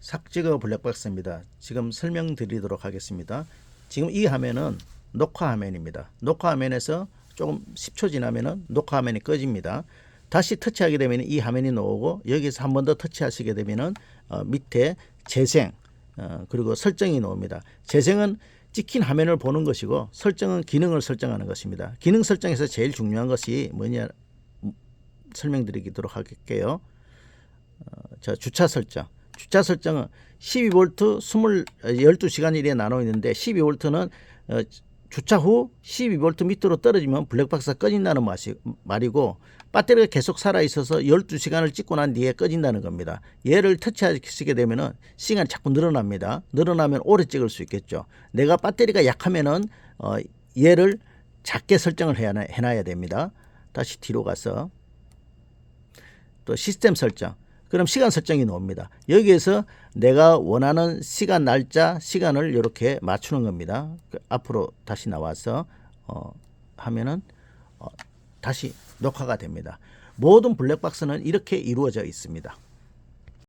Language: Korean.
삭제거 블랙박스입니다. 지금 설명드리도록 하겠습니다. 지금 이 화면은 녹화 화면입니다. 녹화 화면에서 조금 10초 지나면은 녹화 화면이 꺼집니다. 다시 터치하게 되면 이 화면이 나오고 여기서 한 번 더 터치하시게 되면은 어, 밑에 재생 어, 그리고 설정이 나옵니다. 재생은 찍힌 화면을 보는 것이고 설정은 기능을 설정하는 것입니다. 기능 설정에서 제일 중요한 것이 뭐냐 음, 설명드리도록 할게요. 어, 자 주차 설정. 주차 설정은 12V 20, 12시간 일에 나눠 있는데 12V는 어, 주차 후 12V 밑으로 떨어지면 블랙박스가 꺼진다는 말이고 배터리가 계속 살아 있어서 12시간을 찍고 난 뒤에 꺼진다는 겁니다. 얘를 터치하시게 되면은 시간이 자꾸 늘어납니다. 늘어나면 오래 찍을 수 있겠죠. 내가 배터리가 약하면은 어, 얘를 작게 설정을 해놔야 됩니다. 다시 뒤로 가서 또 시스템 설정. 그럼 시간 설정이 나옵니다. 여기에서 내가 원하는 시간 날짜 시간을 이렇게 맞추는 겁니다. 그 앞으로 다시 나와서 어, 하면은 어, 다시 녹화가 됩니다. 모든 블랙박스는 이렇게 이루어져 있습니다.